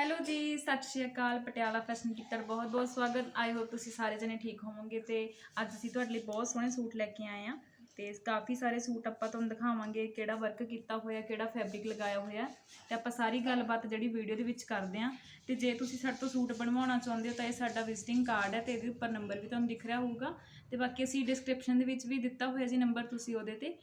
Hello ਜੀ, ਸਤਿ ਸ਼੍ਰੀ ਅਕਾਲ, Patiala fashion ਕਿੱਤਰ ਬਹੁਤ ਬਹੁਤ ਸਵਾਗਤ। ਆਈ ਹੋਪ ਤੁਸੀਂ ਸਾਰੇ ਜਣੇ ਠੀਕ ਹੋਵੋਗੇ ਤੇ ਅੱਜ ਅਸੀਂ ਤੁਹਾਡੇ ਲਈ ਬਹੁਤ ਸੋਹਣੇ ਸੂਟ ਲੈ ਕੇ ਆਏ ਆ ਤੇ ਕਾਫੀ ਸਾਰੇ ਸੂਟ ਆਪਾਂ ਤੁਹਾਨੂੰ ਦਿਖਾਵਾਂਗੇ ਕਿਹੜਾ ਵਰਕ ਕੀਤਾ ਹੋਇਆ, ਕਿਹੜਾ ਫੈਬਰਿਕ ਲਗਾਇਆ ਹੋਇਆ ਤੇ ਆਪਾਂ ਸਾਰੀ ਗੱਲਬਾਤ ਜਿਹੜੀ ਵੀਡੀਓ ਦੇ ਵਿੱਚ ਕਰਦੇ ਆ ਤੇ ਜੇ ਤੁਸੀਂ ਸਾਡੇ ਤੋਂ ਸੂਟ ਬਣਵਾਉਣਾ ਚਾਹੁੰਦੇ ਹੋ ਤਾਂ ਇਹ ਸਾਡਾ ਵਿਜ਼ਿਟਿੰਗ ਕਾਰਡ ਹੈ ਤੇ ਇਹਦੇ ਉੱਪਰ ਨੰਬਰ ਵੀ ਤੁਹਾਨੂੰ ਦਿਖ ਰਿਹਾ ਹੋਊਗਾ। ਤੇ ਬਾਕੀ ਅਸੀਂ ਡਿਸਕ੍ਰਿਪਸ਼ਨ ਦੇ ਵਿੱਚ ਵੀ ਦਿੱਤਾ ਹੋਇਆ ਜੀ ਨੰਬਰ ਤੁਸੀਂ ਉਹਦੇ ਤੇ।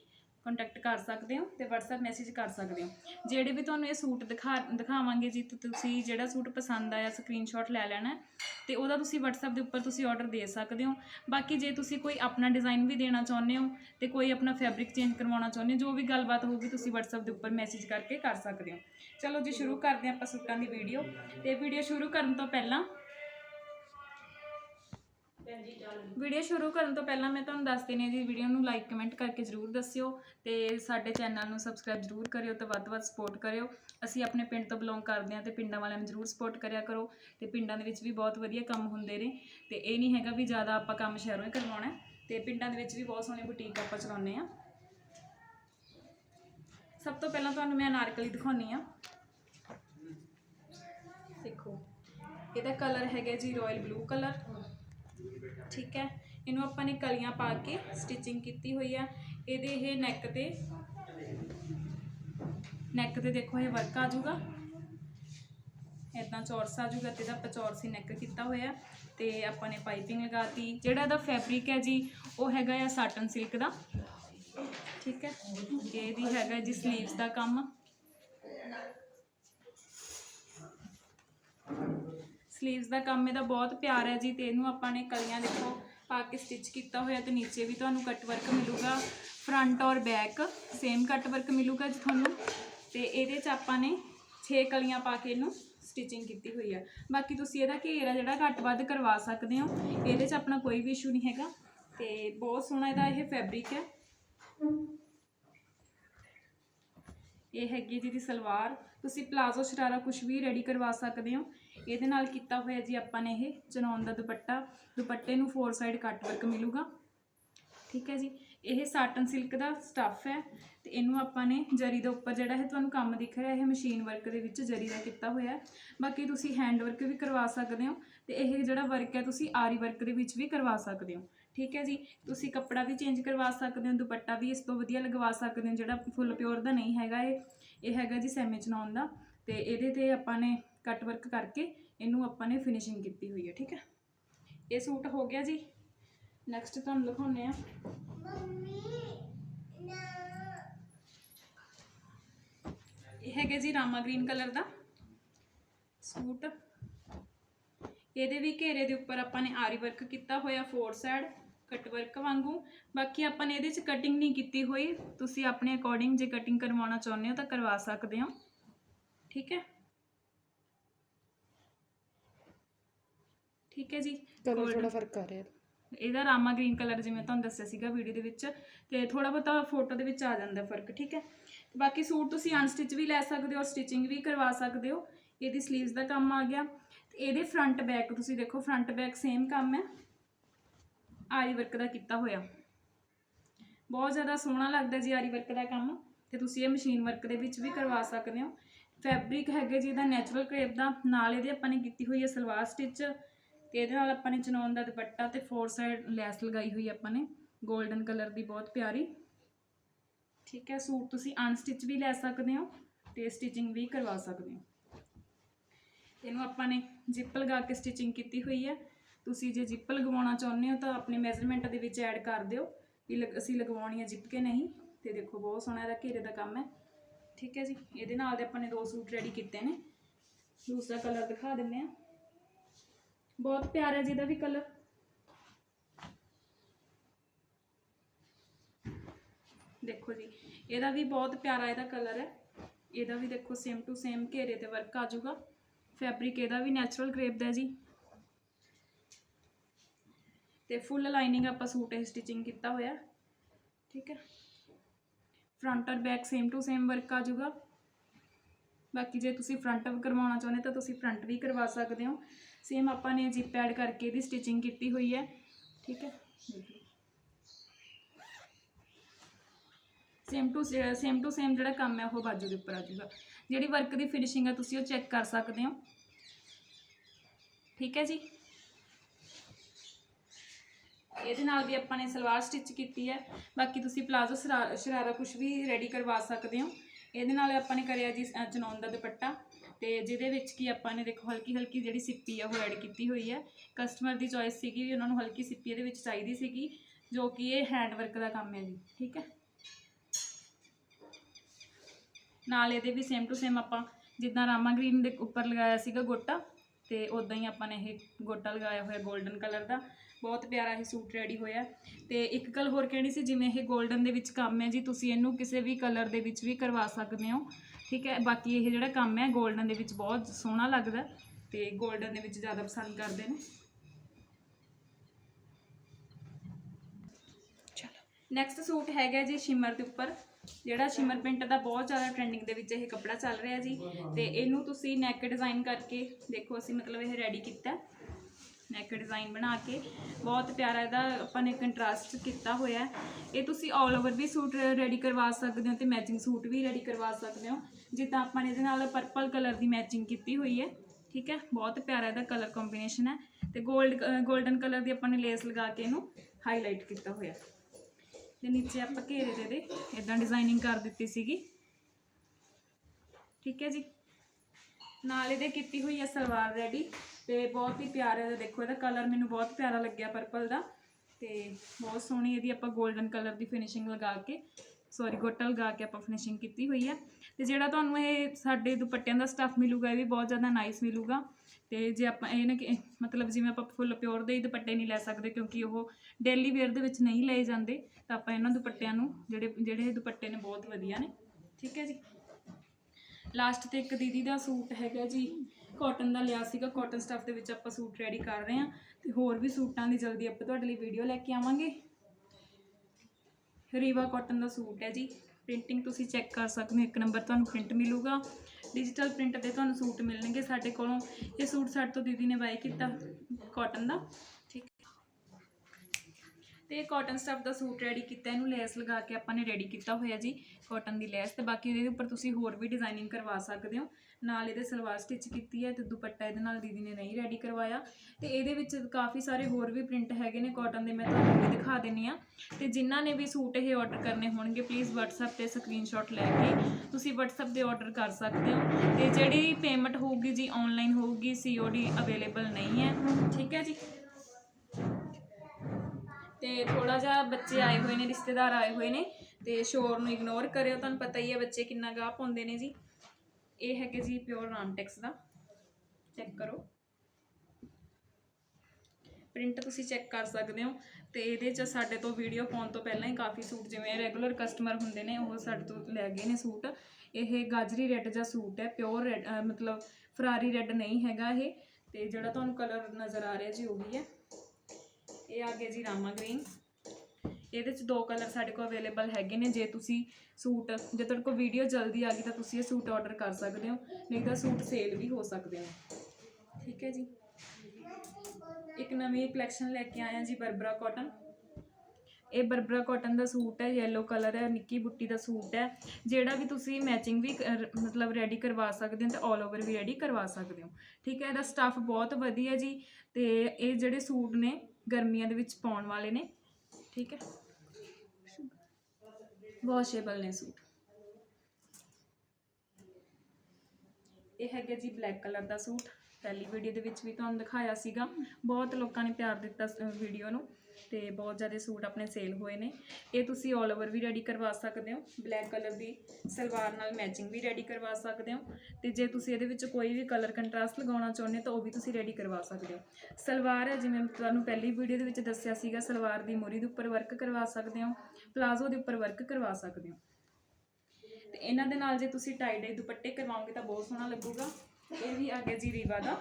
ਕੰਟੈਕਟ ਕਰ ਸਕਦੇ ਹੋ ਤੇ WhatsApp ਮੈਸੇਜ ਕਰ ਸਕਦੇ ਹੋ। ਜਿਹੜੇ ਵੀ ਤੁਹਾਨੂੰ ਇਹ ਸੂਟ ਦਿਖਾ, ਦਿਖਾਵਾਂਗੇ ਜੀ ਤੁਸੀਂ ਜਿਹੜਾ ਸੂਟ ਪਸੰਦ ਆਇਆ ਸਕਰੀਨਸ਼ਾਟ ਲੈ ਲੈਣਾ ਹੈ ਤੇ ਉਹਦਾ ਤੁਸੀਂ WhatsApp ਦੇ ਉੱਪਰ ਤੁਸੀਂ ਆਰਡਰ ਦੇ ਸਕਦੇ ਹੋ। ਬਾਕੀ ਜੇ ਤੁਸੀਂ ਕੋਈ ਆਪਣਾ ਡਿਜ਼ਾਈਨ ਵੀ ਦੇਣਾ ਚਾਹੁੰਦੇ ਹੋ ਤੇ ਕੋਈ ਆਪਣਾ ਫੈਬਰਿਕ ਚੇਂਜ ਕਰਵਾਉਣਾ ਚਾਹੁੰਦੇ ਹੋ, ਜੋ ਵੀ ਗੱਲਬਾਤ ਹੋਊਗੀ ਤੁਸੀਂ WhatsApp ਦੇ ਉੱਪਰ ਮੈਸੇਜ ਕਰਕੇ ਕਰ ਸਕਦੇ ਹੋ। ਚਲੋ ਜੀ, ਸ਼ੁਰੂ ਕਰਦੇ ਹਾਂ ਆਪਾਂ ਸੂਟਾਂ ਦੀ ਵੀਡੀਓ ਤੇ ਵੀਡੀਓ ਸ਼ੁਰੂ ਕਰਨ ਤੋਂ ਪਹਿਲਾਂ ਵੀਡੀਓ ਸ਼ੁਰੂ ਕਰਨ ਤੋਂ ਪਹਿਲਾਂ ਮੈਂ ਤੁਹਾਨੂੰ ਦੱਸ ਦਿੰਦੀ ਹਾਂ ਜੀ, ਵੀਡੀਓ ਨੂੰ ਲਾਈਕ ਕਮੈਂਟ ਕਰਕੇ ਜਰੂਰ ਦੱਸਿਓ ਤੇ ਸਾਡੇ ਚੈਨਲ ਨੂੰ ਸਬਸਕ੍ਰਾਈਬ ਜਰੂਰ ਕਰਿਓ ਤੇ ਵੱਧ ਤੋਂ ਵੱਧ ਸਪੋਰਟ ਕਰਿਓ। ਅਸੀਂ ਆਪਣੇ ਪਿੰਡ ਤੋਂ ਬਿਲੋਂਗ ਕਰਦੇ ਹਾਂ ਤੇ ਪਿੰਡਾਂ ਵਾਲਿਆਂ ਨੂੰ ਜਰੂਰ ਸਪੋਰਟ ਕਰਿਆ ਕਰੋ ਤੇ ਪਿੰਡਾਂ ਦੇ ਵਿੱਚ ਵੀ ਬਹੁਤ ਵਧੀਆ ਕੰਮ ਹੁੰਦੇ ਨੇ ਤੇ ਇਹ ਨਹੀਂ ਹੈਗਾ ਵੀ ਜ਼ਿਆਦਾ ਆਪਾਂ ਕੰਮ ਸ਼ਹਿਰੋਂ ਹੀ ਕਰਵਾਉਣਾ ਹੈ ਤੇ ਪਿੰਡਾਂ ਦੇ ਵਿੱਚ ਵੀ ਬਹੁਤ ਸੋਹਣੇ ਬੁਟੀਕ ਆਪਾਂ ਚਲਾਉਂਦੇ ਆ ਸਭ ਤੋਂ ਪਹਿਲਾਂ ਤੁਹਾਨੂੰ ਮੈਂ ਅਨਾਰਕਲੀ ਦਿਖਾਉਣੀ ਆ ਦੇਖੋ, ਇਹਦਾ ਕਲਰ ਹੈਗਾ ਜੀ ਰਾਇਲ ਬਲੂ ਕਲਰ ਠੀਕ ਹੈ। ਇਹਨੂੰ ਆਪਾਂ ਨੇ ਕਲੀਆਂ ਪਾ ਕੇ ਸਟਿਚਿੰਗ ਕੀਤੀ ਹੋਈ ਆ। ਇਹਦੇ ਇਹ ਨੈਕ ਤੇ ਨੈਕ ਤੇ ਦੇਖੋ ਇਹ ਵਰਕ ਆ ਜਾਊਗਾ। ਇਦਾਂ ਚੌਰਸ ਆ ਜੂਗਾ ਤੇ ਇਹਦਾ ਆਪਾਂ ਚੌਰਸੀ ਨੈਕ ਕੀਤਾ ਹੋਇਆ। ਤੇ ਆਪਾਂ ਨੇ ਪਾਈਪਿੰਗ ਲਗਾਤੀ। ਜਿਹੜਾ ਇਹਦਾ ਫੈਬਰਿਕ ਹੈ ਜੀ, ਉਹ ਹੈਗਾ ਆ ਸਾਟਨ ਸਿਲਕ ਦਾ। ਠੀਕ ਹੈ। ਤੇ ਇਹਦੀ ਹੈਗਾ ਜੀ ਸਲੀਵਸ ਦਾ ਕੰਮ। ਸਲੀਵਸ ਦਾ ਕੰਮ ਇਹਦਾ ਬਹੁਤ ਪਿਆਰ ਹੈ ਜੀ ਤੇ ਇਹਨੂੰ ਆਪਾਂ ਨੇ ਕਲੀਆਂ ਦੇਖੋ ਪਾ ਕੇ ਸਟਿਚ ਕੀਤਾ ਹੋਇਆ ਤੇ ਨੀਚੇ ਵੀ ਤੁਹਾਨੂੰ ਕੱਟ ਵਰਕ ਮਿਲੂਗਾ ਫਰੰਟ ਔਰ ਬੈਕ ਸੇਮ ਕੱਟ ਵਰਕ ਮਿਲੂਗਾ ਜੀ ਤੁਹਾਨੂੰ ਤੇ ਇਹਦੇ 'ਚ ਆਪਾਂ ਨੇ 6 ਕਲੀਆਂ ਪਾ ਕੇ ਇਹਨੂੰ ਸਟਿਚਿੰਗ ਕੀਤੀ ਹੋਈ ਆ। ਬਾਕੀ ਤੁਸੀਂ ਇਹਦਾ ਘੇਰਾ ਜਿਹੜਾ ਘੱਟ ਵੱਧ ਕਰਵਾ ਸਕਦੇ ਹੋ, ਇਹਦੇ 'ਚ ਆਪਣਾ ਕੋਈ ਵੀ ਇਸ਼ੂ ਨਹੀਂ ਹੈਗਾ ਤੇ ਬਹੁਤ ਸੋਹਣਾ ਇਹਦਾ ਇਹ ਫੈਬਰਿਕ ਹੈ। ਇਹ ਹੈਗੀ ਜੀ ਦੀ ਸਲਵਾਰ। ਤੁਸੀਂ ਪਲਾਜ਼ੋ ਸ਼ਰਾਰਾ ਕੁਝ ਵੀ ਰੈਡੀ ਕਰਵਾ ਸਕਦੇ ਹੋ। ਇਹਦੇ ਨਾਲ ਕੀਤਾ ਹੋਇਆ ਜੀ ਆਪਾਂ ਨੇ ਇਹ ਚਨੌਨ ਦਾ ਦੁਪੱਟਾ। ਦੁਪੱਟੇ ਨੂੰ ਫੋਰ ਸਾਈਡ ਕੱਟ ਵਰਕ ਮਿਲੂਗਾ। ਠੀਕ ਹੈ ਜੀ। ਇਹ ਸਾਟਨ ਸਿਲਕ ਦਾ ਸਟੱਫ ਹੈ ਤੇ ਇਹਨੂੰ ਆਪਾਂ ਨੇ ਜਰੀ ਦੇ ਉੱਪਰ ਜਿਹੜਾ ਹੈ ਤੁਹਾਨੂੰ ਕੰਮ ਦਿਖ ਰਿਹਾ, ਇਹ ਮਸ਼ੀਨ ਵਰਕ ਦੇ ਵਿੱਚ ਜਰੀ ਦਾ ਕੀਤਾ ਹੋਇਆ ਹੈ। ਬਾਕੀ ਤੁਸੀਂ ਹੈਂਡ ਵਰਕ ਵੀ ਕਰਵਾ ਸਕਦੇ ਹੋ ਤੇ ਇਹ ਜਿਹੜਾ ਵਰਕ ਹੈ ਤੁਸੀਂ ਆਰੀ ਵਰਕ ਦੇ ਵਿੱਚ ਵੀ ਕਰਵਾ ਸਕਦੇ ਹੋ। ਠੀਕ ਹੈ ਜੀ। ਤੁਸੀਂ ਕੱਪੜਾ ਵੀ ਚੇਂਜ ਕਰਵਾ ਸਕਦੇ ਹੋ, ਦੁਪੱਟਾ ਵੀ ਇਸ ਤੋਂ ਵਧੀਆ ਲਗਵਾ ਸਕਦੇ ਹੋ, ਜਿਹੜਾ ਫੁੱਲ ਪਿਓਰ ਦਾ ਨਹੀਂ ਹੈਗਾ ਇਹ। ਇਹ ਹੈਗਾ ਜੀ ਸੈਮੀ ਚਨਾਉਣ ਦਾ ਤੇ ਇਹਦੇ ਤੇ ਆਪਾਂ ਨੇ ਕੱਟ ਵਰਕ ਕਰਕੇ ਇਹਨੂੰ ਆਪਾਂ ਨੇ ਫਿਨਿਸ਼ਿੰਗ ਕੀਤੀ ਹੋਈ ਹੈ, ਠੀਕ ਹੈ? ਇਹ ਸੂਟ ਹੋ ਗਿਆ ਜੀ। ਨੈਕਸਟ ਤੁਹਾਨੂੰ ਦਿਖਾਉਂਦੇ ਆ ਇਹ ਹੈਗਾ ਜੀ ਰਾਮਾ ਗ੍ਰੀਨ ਕਲਰ ਦਾ ਸੂਟ। ਇਹਦੇ ਵੀ ਘੇਰੇ ਦੇ ਉੱਪਰ ਆਪਾਂ ਨੇ ਆਰੀ ਵਰਕ ਕੀਤਾ ਹੋਇਆ, ਫੋਰ ਸਾਈਡ। ਕੱਟ ਵਰਕ ਵਾਂਗੂ। ਬਾਕੀ ਆਪਾਂ ਨੇ ਇਹਦੇ 'ਚ ਕਟਿੰਗ ਨਹੀਂ ਕੀਤੀ ਹੋਈ। ਤੁਸੀਂ ਆਪਣੇ ਅਕੋਰਡਿੰਗ ਜੇ ਕਟਿੰਗ ਕਰਵਾਉਣਾ ਚਾਹੁੰਦੇ ਹੋ ਤਾਂ ਕਰਵਾ ਸਕਦੇ ਹੋ। ਠੀਕ ਹੈ? ਠੀਕ ਹੈ ਜੀ? ਕਲਰ ਥੋੜਾ ਫ਼ਰਕ ਆ ਰਿਹਾ। ਇਹਦਾ ਰਾਮਾ ਗ੍ਰੀਨ ਕਲਰ ਜਿਵੇਂ ਤੁਹਾਨੂੰ ਦੱਸਿਆ ਸੀਗਾ ਵੀਡੀਓ ਦੇ ਵਿੱਚ। ਤੇ ਥੋੜਾ ਬਹੁਤਾ ਫੋਟੋ ਦੇ ਵਿੱਚ ਆ ਜਾਂਦਾ ਫ਼ਰਕ ਠੀਕ ਹੈ? ਤੇ ਬਾਕੀ ਸੂਟ ਤੁਸੀਂ ਅਨਸਟਿਚ ਵੀ ਲੈ ਸਕਦੇ ਹੋ ਸਟਿਚਿੰਗ ਵੀ ਕਰਵਾ ਸਕਦੇ ਹੋ। ਇਹਦੀ 슬ੀਵਸ ਦਾ ਕੰਮ ਆ ਗਿਆ। ਤੇ ਇਹਦੇ ਫਰੰਟ ਬੈਕ ਤੁਸੀਂ ਦੇਖੋ ਫਰੰਟ ਬੈਕ ਸੇਮ ਕੰਮ ਹੈ। ਆਰੀ ਵਰਕ ਦਾ ਕੀਤਾ ਹੋਇਆ। ਬਹੁਤ ਜ਼ਿਆਦਾ ਸੋਹਣਾ ਲੱਗਦਾ ਜੀ ਆਰੀ ਵਰਕ ਦਾ ਕੰਮ ਤੇ ਤੁਸੀਂ ਇਹ ਮਸ਼ੀਨ ਵਰਕ ਦੇ ਵਿੱਚ ਵੀ ਕਰਵਾ ਸਕਦੇ ਹੋ। ਫੈਬਰਿਕ ਹੈਗੇ ਜੀ ਇਹਦਾ ਨੈਚੁਰਲ ਕਰੇਪ ਦਾ, ਨਾਲ ਇਹਦੇ ਆਪਾਂ ਨੇ ਕੀਤੀ ਹੋਈ ਹੈ ਸਲਵਾਰ ਸਟਿਚ ਤੇ ਇਹਦੇ ਨਾਲ ਆਪਾਂ ਨੇ ਚਨੌਨ ਦਾ ਦੁਪੱਟਾ ਤੇ ਫੋਰ ਸਾਈਡ ਲੈਸ ਲਗਾਈ ਹੋਈ ਆਪਾਂ ਨੇ 골ਡਨ ਕਲਰ ਦੀ ਬਹੁਤ ਪਿਆਰੀ। ਠੀਕ ਹੈ, ਸੂਟ ਤੁਸੀਂ ਅਨਸਟਿਚ ਵੀ ਲੈ ਸਕਦੇ ਹੋ ਤੇ ਸਟਿਚਿੰਗ ਵੀ ਕਰਵਾ ਸਕਦੇ ਹੋ। ਇਹਨੂੰ ਆਪਾਂ ਨੇ ਜਿਪ ਲਗਾ ਕੇ ਸਟਿਚਿੰਗ ਕੀਤੀ ਹੋਈ ਹੈ। ਤੁਸੀਂ ਜੇ ਜਿਪ ਲਗਵਾਉਣਾ ਚਾਹੁੰਦੇ ਹੋ ਤਾਂ ਆਪਣੇ ਮੈਜ਼ਰਮੈਂਟ ਦੇ ਵਿੱਚ ਐਡ ਕਰ ਦਿਓ ਵੀ ਲਗ- ਅਸੀਂ ਲਗਵਾਉਣੀ ਹੈ ਜਿਪ ਕੇ ਨਹੀਂ, ਤੇ ਦੇਖੋ ਬਹੁਤ ਸੋਹਣਾ ਇਹਦਾ ਘੇਰੇ ਦਾ ਕੰਮ ਹੈ। ਠੀਕ ਹੈ ਜੀ, ਇਹਦੇ ਨਾਲ ਦੇ ਆਪਾਂ ਨੇ ਦੋ ਸੂਟ ਰੈਡੀ ਕੀਤੇ ਨੇ। ਦੂਸਰਾ ਕਲਰ ਦਿਖਾ ਦਿੰਨੇ ਆ ਬਹੁਤ ਪਿਆਰਾ ਜੀ ਦਾ ਵੀ ਕਲਰ ਦੇਖੋ ਜੀ, ਇਹਦਾ ਵੀ ਬਹੁਤ ਪਿਆਰਾ ਇਹਦਾ ਕਲਰ ਹੈ। ਇਹਦਾ ਵੀ ਦੇਖੋ ਸੇਮ ਟੂ ਸੇਮ ਘੇਰੇ ਤੇ ਵਰਕ ਆ ਜਾਊਗਾ। ਫੈਬਰਿਕ ਇਹਦਾ ਵੀ ਨੈਚੁਰਲ ਕ੍ਰੇਪ ਦਾ ਜੀ। ਤੇ ਫੁੱਲ ਲਾਈਨਿੰਗ ਆਪਾਂ ਸੂਟ ਇਹ ਸਟਿਚਿੰਗ ਕੀਤਾ ਹੋਇਆ ਠੀਕ ਹੈ। ਫਰੰਟ ਔਰ back same to same work ਆ ਜਾਊਗਾ। ਬਾਕੀ ਜੇ ਤੁਸੀਂ ਫਰੰਟ ਕਰਵਾਉਣਾ ਚਾਹੁੰਦੇ ਤਾਂ ਤੁਸੀਂ ਫਰੰਟ ਵੀ ਕਰਵਾ ਸਕਦੇ ਹੋ। ਸੇਮ ਆਪਾਂ ਨੇ ਜਿਪ ਐਡ ਕਰਕੇ ਇਹਦੀ ਸਟਿਚਿੰਗ ਕੀਤੀ ਹੋਈ ਹੈ। ਠੀਕ ਹੈ। Same to same to same ਜਿਹੜਾ ਕੰਮ ਹੈ ਉਹ ਬਾਜੂ ਦੇ ਉੱਪਰ ਆ ਜਾਊਗਾ। ਜਿਹੜੀ ਵਰਕ ਦੀ ਫਿਨਿਸ਼ਿੰਗ ਹੈ ਤੁਸੀਂ ਉਹ ਚੈੱਕ ਕਰ ਸਕਦੇ ਹੋ। ਠੀਕ ਹੈ ਜੀ। ਇਹਦੇ ਨਾਲ ਵੀ ਆਪਾਂ ਨੇ ਸਲਵਾਰ ਸਟਿਚ ਕੀਤੀ ਹੈ। ਬਾਕੀ ਤੁਸੀਂ ਪਲਾਜ਼ੋ ਸਰਾ- ਸ਼ਰਾਰਾ ਕੁਝ ਵੀ ਰੈਡੀ ਕਰਵਾ ਸਕਦੇ ਹੋ। ਇਹਦੇ ਨਾਲ ਆਪਾਂ ਨੇ ਕਰਿਆ ਜੀ ਅ, ਚਨੌਨ ਦਾ ਦੁਪੱਟਾ। ਤੇ ਜਿਹਦੇ ਵਿੱਚ ਕੀ ਆਪਾਂ ਨੇ ਦੇਖੋ ਹਲਕੀ ਹਲਕੀ ਜਿਹੜੀ ਸਿੱਪੀ ਆ ਉਹ ਐਡ ਕੀਤੀ ਹੋਈ ਹੈ। ਕਸਟਮਰ ਦੀ ਚੋਇਸ ਸੀਗੀ ਵੀ ਉਹਨਾਂ ਨੂੰ ਹਲਕੀ ਸਿੱਪੀ ਇਹਦੇ ਵਿੱਚ ਚਾਹੀਦੀ ਸੀਗੀ ਜੋ ਕਿ ਇਹ ਹੈਂਡ ਵਰਕ ਦਾ ਕੰਮ ਹੈ ਜੀ ਠੀਕ ਹੈ? ਨਾਲ ਇਹਦੇ ਵੀ ਸੇਮ ਟੂ ਸੇਮ ਆਪਾਂ ਜਿੱਦਾਂ ਰਾਮਾ ਗ੍ਰੀਨ ਦੇ ਉੱਪਰ ਲਗਾਇਆ ਸੀਗਾ ਗੋਟਾ ਤੇ ਉਦਾਂ ਹੀ ਆਪਾਂ ਨੇ ਇਹ ਗੋਟਾ ਲਗਾਇਆ ਹੋਇਆ 골ਡਨ ਕਲਰ ਦਾ। ਬਹੁਤ ਪਿਆਰਾ ਇਹ ਸੂਟ ਰੈਡੀ ਹੋਇਆ ਤੇ ਇੱਕ ਗੱਲ ਹੋਰ ਕਹਿਣੀ ਸੀ, ਜਿਵੇਂ ਇਹ 골ਡਨ ਦੇ ਵਿੱਚ ਕੰਮ ਹੈ ਜੀ, ਤੁਸੀਂ ਇਹਨੂੰ ਕਿਸੇ ਵੀ ਕਲਰ ਦੇ ਵਿੱਚ ਵੀ ਕਰਵਾ ਸਕਦੇ ਹੋ। ਠੀਕ ਹੈ, ਬਾਕੀ ਇਹ ਜਿਹੜਾ ਕੰਮ ਹੈ 골ਡਨ ਦੇ ਵਿੱਚ ਬਹੁਤ ਸੋਹਣਾ ਲੱਗਦਾ ਤੇ 골ਡਨ ਦੇ ਵਿੱਚ ਜ਼ਿਆਦਾ ਪਸੰਦ ਕਰਦੇ ਨੇ। ਚਲੋ ਨੈਕਸਟ ਸੂਟ ਹੈਗਾ ਜੀ ਸ਼ਿਮਰ ਦੇ ਉੱਪਰ, ਜਿਹੜਾ ਸ਼ਿਮਰ ਪ੍ਰਿੰਟ ਦਾ ਬਹੁਤ ਜ਼ਿਆਦਾ ਟ੍ਰੈਂਡਿੰਗ ਦੇ ਵਿੱਚ ਇਹ ਕੱਪੜਾ ਚੱਲ ਰਿਹਾ ਜੀ। ਤੇ ਇਹਨੂੰ ਤੁਸੀਂ ਨੈਕ ਡਿਜ਼ਾਈਨ ਕਰਕੇ ਦੇਖੋ, ਅਸੀਂ ਮਤਲਬ ਇਹ ਰੈਡੀ ਕੀਤਾ ਨੈਕ ਡਿਜ਼ਾਈਨ ਬਣਾ ਕੇ ਬਹੁਤ ਪਿਆਰਾ ਇਹਦਾ ਆਪਾਂ ਨੇ ਕੰਟਰਾਸਟ ਕੀਤਾ ਹੋਇਆ ਹੈ। ਇਹ ਤੁਸੀਂ ਆਲ ਓਵਰ ਵੀ ਸੂਟ ਰੈਡੀ ਕਰਵਾ ਸਕਦੇ ਹੋ ਤੇ ਮੈਚਿੰਗ ਸੂਟ ਵੀ ਰੈਡੀ ਕਰਵਾ ਸਕਦੇ ਹੋ। ਜਿੱਦਾਂ ਆਪਾਂ ਨੇ ਇਹਦੇ ਨਾਲ ਪਰਪਲ ਕਲਰ ਦੀ ਮੈਚਿੰਗ ਕੀਤੀ ਹੋਈ ਹੈ, ਠੀਕ ਹੈ? ਬਹੁਤ ਪਿਆਰਾ ਇਹਦਾ ਕਲਰ ਕੰਬੀਨੇਸ਼ਨ ਹੈ ਤੇ 골ਡ 골ਡਨ ਕਲਰ ਦੀ ਆਪਾਂ ਨੇ ਲੇਸ ਲਗਾ ਕੇ ਇਹਨੂੰ ਹਾਈਲਾਈਟ ਕੀਤਾ ਹੋਇਆ ਤੇ ਨੀਚੇ ਆਪਾਂ ਘੇਰੇ ਦੇ ਦੇ ਇਦਾਂ ਡਿਜ਼ਾਈਨਿੰਗ ਕਰ ਦਿੱਤੀ ਸੀਗੀ। ਠੀਕ ਹੈ ਜੀ? ਨਾਲ ਇਹਦੇ ਕੀਤੀ ਹੋਈ ਹੈ ਸਲਵਾਰ ਰੈਡੀ ਤੇ ਬਹੁਤ ਹੀ ਪਿਆਰਾ ਇਹਦਾ ਦੇਖੋ, ਇਹਦਾ ਕਲਰ ਮੈਨੂੰ ਬਹੁਤ ਪਿਆਰਾ ਲੱਗਿਆ ਪਰਪਲ ਦਾ। ਤੇ ਬਹੁਤ ਸੋਹਣੀ ਇਹਦੀ ਆਪਾਂ 골ਡਨ ਕਲਰ ਦੀ ਫਿਨਿਸ਼ਿੰਗ ਲਗਾ ਕੇ ਸੌਰੀ ਗੋਟਾ ਲਗਾ ਕੇ ਆਪਾਂ ਫਿਨਿਸ਼ਿੰਗ ਕੀਤੀ ਹੋਈ ਹੈ। ਤੇ ਜਿਹੜਾ ਤੁਹਾਨੂੰ ਇਹ ਸਾਡੇ ਦੁਪੱਟਿਆਂ ਦਾ ਸਟੱਫ ਮਿਲੂਗਾ, ਇਹ ਵੀ ਬਹੁਤ ਜ਼ਿਆਦਾ ਨਾਈਸ ਮਿਲੂਗਾ। ਤੇ ਜੇ ਆਪਾਂ ਇਹ ਨਾ ਕਿ, ਮਤਲਬ ਜਿਵੇਂ ਆਪਾਂ ਫੁੱਲ ਪਿਓਰ ਦੇ ਹੀ ਦੁਪੱਟੇ ਨਹੀਂ ਲੈ ਸਕਦੇ ਕਿਉਂਕਿ ਉਹ ਡੇਲੀ ਵੇਅਰ ਦੇ ਵਿੱਚ ਨਹੀਂ ਲਏ ਜਾਂਦੇ, ਤਾਂ ਆਪਾਂ ਇਹਨਾਂ ਦੁਪੱਟਿਆਂ ਨੂੰ, ਜਿਹੜੇ ਜਿਹੜੇ ਇਹ ਦੁਪੱਟੇ ਨੇ ਬਹੁਤ ਵਧੀਆ ਨੇ। ਠੀਕ ਹੈ ਜੀ। ਲਾਸਟ ਤੇ ਇੱਕ ਦੀਦੀ ਦਾ ਸੂਟ ਹੈਗਾ ਜੀ ਕਾਟਨ ਦਾ ਲਿਆ ਸੀਗਾ ਕਾਟਨ ਸਟੱਫ ਦੇ ਵਿੱਚ ਆਪਾਂ ਸੂਟ ਰੈਡੀ ਕਰ ਰਹੇ ਹਾਂ ਤੇ ਹੋਰ ਵੀ ਸੂਟਾਂ ਦੀ ਜਲਦੀ ਆਪਾਂ ਤੁਹਾਡੇ ਲਈ ਵੀਡੀਓ ਲੈ ਕੇ ਆਵਾਂਗੇ। ਰੀਵਾ ਕਾਟਨ ਦਾ ਸੂਟ ਹੈ ਜੀ। ਪ੍ਰਿੰਟਿੰਗ ਤੁਸੀਂ ਚੈੱਕ ਕਰ ਸਕਦੇ ਹੋ, ਇੱਕ ਨੰਬਰ ਤੁਹਾਨੂੰ ਪ੍ਰਿੰਟ ਮਿਲੂਗਾ। ਡਿਜੀਟਲ ਪ੍ਰਿੰਟ ਦੇ ਤੁਹਾਨੂੰ ਸੂਟ ਮਿਲਣਗੇ ਸਾਡੇ ਕੋਲੋਂ। ਇਹ ਸੂਟ ਸਾਡੇ ਤੋਂ ਦੀਦੀ ਨੇ ਬਾਈ ਕੀਤਾ ਕਾਟਨ ਦਾ। ਤੇ ਕਾਟਨ ਸਟੱਫ ਦਾ ਸੂਟ ਰੈਡੀ ਕੀਤਾ, ਇਹਨੂੰ ਲੈਸ ਲਗਾ ਕੇ ਆਪਾਂ ਨੇ ਰੈਡੀ ਕੀਤਾ ਹੋਇਆ ਜੀ ਕਾਟਨ ਦੀ ਲੈਸ ਤੇ ਬਾਕੀ ਇਹਦੇ ਉੱਪਰ ਤੁਸੀਂ ਹੋਰ ਵੀ ਡਿਜ਼ਾਈਨਿੰਗ ਕਰਵਾ ਸਕਦੇ ਹੋ। ਨਾਲ ਇਹਦੇ ਸਲਵਾਰ ਸਟਿਚ ਕੀਤੀ ਹੈ ਤੇ ਦੁਪੱਟਾ ਇਹਦੇ ਨਾਲ ਦੀਦੀ ਨੇ ਨਹੀਂ ਰੈਡੀ ਕਰਵਾਇਆ। ਤੇ ਇਹਦੇ ਵਿੱਚ ਕਾਫੀ ਸਾਰੇ ਹੋਰ ਵੀ ਪ੍ਰਿੰਟ ਹੈਗੇ ਨੇ ਕਾਟਨ ਦੇ, ਮੈਂ ਤੁਹਾਨੂੰ ਵੀ ਦਿਖਾ ਦਿੰਨੀ ਆ ਤੇ ਜਿਨ੍ਹਾਂ ਨੇ ਵੀ ਸੂਟ ਇਹ ਆਰਡਰ ਕਰਨੇ ਹੋਣਗੇ ਪਲੀਜ਼ WhatsApp ਤੇ ਸਕਰੀਨਸ਼ਾਟ ਲੈ ਕੇ ਤੁਸੀਂ WhatsApp ਤੇ ਆਰਡਰ ਕਰ ਸਕਦੇ ਹੋ। ਤੇ ਜਿਹੜੀ ਪੇਮੈਂਟ ਹੋਊਗੀ ਜੀ ਆਨਲਾਈਨ ਹੋਊਗੀ COD ਅਵੇਲੇਬਲ ਨਹੀਂ ਹੈ। ਠੀਕ ਹੈ ਜੀ? ਤੇ ਥੋੜਾ ਜਿਹਾ ਬੱਚੇ ਆਏ ਹੋਏ ਨੇ, ਰਿਸ਼ਤੇਦਾਰ ਆਏ ਹੋਏ ਨੇ ਤੇ ਸ਼ੋਰ ਨੂੰ ਇਗਨੋਰ ਕਰਿਓ। ਤੁਹਾਨੂੰ ਪਤਾ ਹੀ ਹੈ ਬੱਚੇ ਕਿੰਨਾ ਗਾਹ ਪਾਉਂਦੇ ਨੇ ਜੀ। ਇਹ ਹੈਗੇ ਜੀ ਪਿਓਰ ਰਾਮਟੈਕਸ ਦਾ। ਚੈੱਕ ਕਰੋ। ਪ੍ਰਿੰਟ ਤੁਸੀਂ ਚੈੱਕ ਕਰ ਸਕਦੇ ਹੋ ਤੇ ਇਹਦੇ ਚ ਸਾਡੇ ਤੋਂ ਵੀਡੀਓ ਪਾਉਣ ਤੋਂ ਪਹਿਲਾਂ ਹੀ ਕਾਫੀ ਸੂਟ ਜਿਵੇਂ ਰੈਗੂਲਰ ਕਸਟਮਰ ਹੁੰਦੇ ਨੇ, ਉਹ ਸਾਡੇ ਤੋਂ ਲੈ ਗਏ ਨੇ ਸੂਟ। ਇਹ ਗਾਜਰੀ ਰੈੱਡ ਦਾ ਸੂਟ ਹੈ ਪਿਓਰ ਰੈੱਡ ਮਤਲਬ ਫਰਾਰੀ ਰੈੱਡ ਨਹੀਂ ਹੈਗਾ ਇਹ ਤੇ ਜਿਹੜਾ ਤੁਹਾਨੂੰ ਕਲਰ ਨਜ਼ਰ ਆ ਰਿਹਾ ਜੀ ਉਹ ਵੀ ਹੈ। ਇਹ ਆ ਗਿਆ ਜੀ ਰਾਮਾ ਗ੍ਰੀਨ। ਇਹਦੇ ਚ ਦੋ ਕਲਰ ਸਾਡੇ ਕੋਲ ਅਵੇਲੇਬਲ ਹੈਗੇ ਨੇ। ਜੇ ਤੁਸੀਂ ਸੂਟ, ਜੇ ਤੁਹਾਡੇ ਕੋਲ ਵੀਡੀਓ ਜਲਦੀ ਆ ਗਈ ਤਾਂ ਤੁਸੀਂ ਇਹ ਸੂਟ ਆਰਡਰ ਕਰ ਸਕਦੇ ਹੋ। ਨਹੀਂ ਤਾਂ ਸੂਟ ਸੇਲ ਵੀ ਹੋ ਸਕਦੇ ਹੋ ਠੀਕ ਹੈ ਜੀ। ਇੱਕ ਨਵੀਂ ਕਲੈਕਸ਼ਨ ਲੈ ਕੇ ਆਇਆ ਜੀ ਬਰਬਰਾ ਕਾਟਨ ਇਹ ਬਰਬਰਾ ਕਾਟਨ ਦਾ ਸੂਟ ਹੈ, yellow ਕਲਰ ਹੈ, ਨਿੱਕੀ ਬੁੱਟੀ ਦਾ ਸੂਟ ਹੈ। ਜਿਹੜਾ ਵੀ ਤੁਸੀਂ ਮੈਚਿੰਗ ਵੀ ਮਤਲਬ ਰੈਡੀ ਕਰਵਾ ਸਕਦੇ ਹੋ ਤੇ ਆਲ ਓਵਰ ਵੀ ਰੈਡੀ ਕਰਵਾ ਸਕਦੇ ਹੋ। ਠੀਕ ਹੈ, ਇਹਦਾ ਸਟੱਫ ਬਹੁਤ ਵਧੀਆ ਜੀ। ਤੇ ਇਹ ਜਿਹੜੇ ਸੂਟ ਨੇ ਗਰਮੀਆਂ ਦੇ ਵਿੱਚ ਪਾਉਣ ਵਾਲੇ ਨੇ, ਠੀਕ ਹੈ? ਵਾਸ਼ੇਬਲ ਨੇ ਸੂਟ। ਇਹ ਹੈਗਾ ਜੀ ਬਲੈਕ ਕਲਰ ਦਾ ਸੂਟ। ਪਹਿਲੀ ਵੀਡੀਓ ਦੇ ਵਿੱਚ ਵੀ ਤੁਹਾਨੂੰ ਦਿਖਾਇਆ ਸੀਗਾ। ਬਹੁਤ ਲੋਕਾਂ ਨੇ ਪਿਆਰ ਦਿੱਤਾ ਵੀਡੀਓ ਨੂੰ। ਤੇ ਬਹੁਤ ਜ਼ਿਆਦਾ ਸੂਟ ਆਪਣੇ ਸੇਲ ਹੋਏ ਨੇ। ਇਹ ਤੁਸੀਂ ਆਲ ਓਵਰ ਵੀ ਰੈਡੀ ਕਰਵਾ ਸਕਦੇ ਹੋ। ਬਲੈਕ ਕਲਰ ਦੀ ਸਲਵਾਰ ਨਾਲ ਮੈਚਿੰਗ ਵੀ ਰੈਡੀ ਕਰਵਾ ਸਕਦੇ ਹੋ। ਤੇ ਜੇ ਤੁਸੀਂ ਇਹਦੇ ਵਿੱਚ ਕੋਈ ਵੀ ਕਲਰ ਕੰਟਰਾਸਟ ਲਗਾਉਣਾ ਚਾਹੁੰਦੇ ਹੋ, ਤਾਂ ਉਹ ਵੀ ਤੁਸੀਂ ਰੈਡੀ ਕਰਵਾ ਸਕਦੇ ਹੋ। ਸਲਵਾਰ ਹੈ ਜਿਵੇਂ ਤੁਹਾਨੂੰ ਪਹਿਲੀ ਵੀਡੀਓ ਦੇ ਵਿੱਚ ਦੱਸਿਆ ਸੀਗਾ, ਸਲਵਾਰ ਦੀ ਮੋਰੀ ਦੇ ਉੱਪਰ ਵਰਕ ਕਰਵਾ ਸਕਦੇ ਹੋ ਪਲਾਜ਼ੋ ਦੇ ਉੱਪਰ ਵਰਕ ਕਰਵਾ ਸਕਦੇ ਹੋ। ਤੇ ਇਹਨਾਂ ਦੇ ਨਾਲ ਜੇ ਤੁਸੀਂ ਟਾਈ ਡਾਈ ਦੁਪੱਟੇ ਕਰਵਾਓਗੇ ਤਾਂ ਬਹੁਤ ਸੋਹਣਾ ਲੱਗੂਗਾ। ਇਹ ਵੀ ਆ ਗਿਆ ਜੀ ਰੀਵਾ ਦਾ।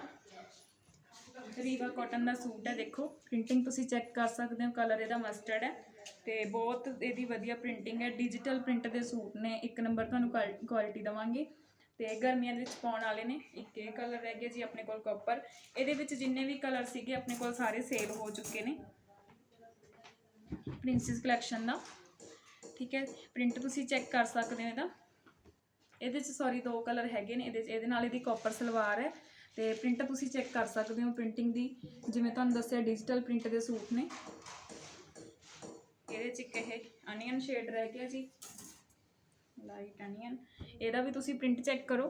ਰੀਵਾ ਕਾਟਨ ਦਾ ਸੂਟ ਹੈ, ਦੇਖੋ। ਪ੍ਰਿੰਟਿੰਗ ਤੁਸੀਂ ਚੈੱਕ ਕਰ ਸਕਦੇ ਹੋ ਕਲਰ ਇਹਦਾ ਮਸਟਰਡ ਹੈ। ਤੇ ਬਹੁਤ ਇਹਦੀ ਵਧੀਆ ਪ੍ਰਿੰਟਿੰਗ ਹੈ ਡਿਜੀਟਲ ਪ੍ਰਿੰਟ ਦੇ ਸੂਟ ਨੇ। ਇੱਕ ਨੰਬਰ ਤੁਹਾਨੂੰ ਕੁਆਲਿਟੀ ਦਵਾਂਗੇ। ਤੇ ਗਰਮੀਆਂ ਦੇ ਵਿੱਚ ਪਾਉਣ ਵਾਲੇ ਨੇ। ਇੱਕ ਇਹ ਕਲਰ ਰਹਿ ਗਿਆ ਜੀ ਆਪਣੇ ਕੋਲ ਕਾਪਰ ਇਹਦੇ ਵਿੱਚ ਜਿੰਨੇ ਵੀ ਕਲਰ ਸੀਗੇ, ਆਪਣੇ ਕੋਲ ਸਾਰੇ ਸੇਲ ਹੋ ਚੁੱਕੇ ਨੇ। ਪ੍ਰਿੰਸੈਸ ਕਲੈਕਸ਼ਨ ਦਾ। ਠੀਕ ਹੈ ਪ੍ਰਿੰਟ ਤੁਸੀਂ ਚੈੱਕ ਕਰ ਸਕਦੇ ਹੋ ਇਹਦਾ। ਇਹਦੇ ਚ ਸੌਰੀ ਦੋ ਕਲਰ ਹੈਗੇ ਨੇ। ਇਹਦੇ ਚ, ਇਹਦੇ ਨਾਲ ਇਹਦੀ ਕਾਪਰ ਸਲਵਾਰ ਹੈ। ਤੇ ਪ੍ਰਿੰਟ ਤੁਸੀਂ ਚੈੱਕ ਕਰ ਸਕਦੇ ਹੋ ਪ੍ਰਿੰਟਿੰਗ ਦੀ। ਜਿਵੇਂ ਤੁਹਾਨੂੰ ਦੱਸਿਆ ਡਿਜੀਟਲ ਪ੍ਰਿੰਟ ਦੇ ਸੂਟ ਨੇ। ਇਹਦੇ ਚ ਇੱਕ ਇਹ ਅਨੀਅਨ ਸ਼ੇਡ ਰਹਿ ਗਿਆ ਜੀ। ਲਾਈਟ ਅਨੀਅਨ ਇਹਦਾ ਵੀ ਤੁਸੀਂ ਪ੍ਰਿੰਟ ਚੈੱਕ ਕਰੋ।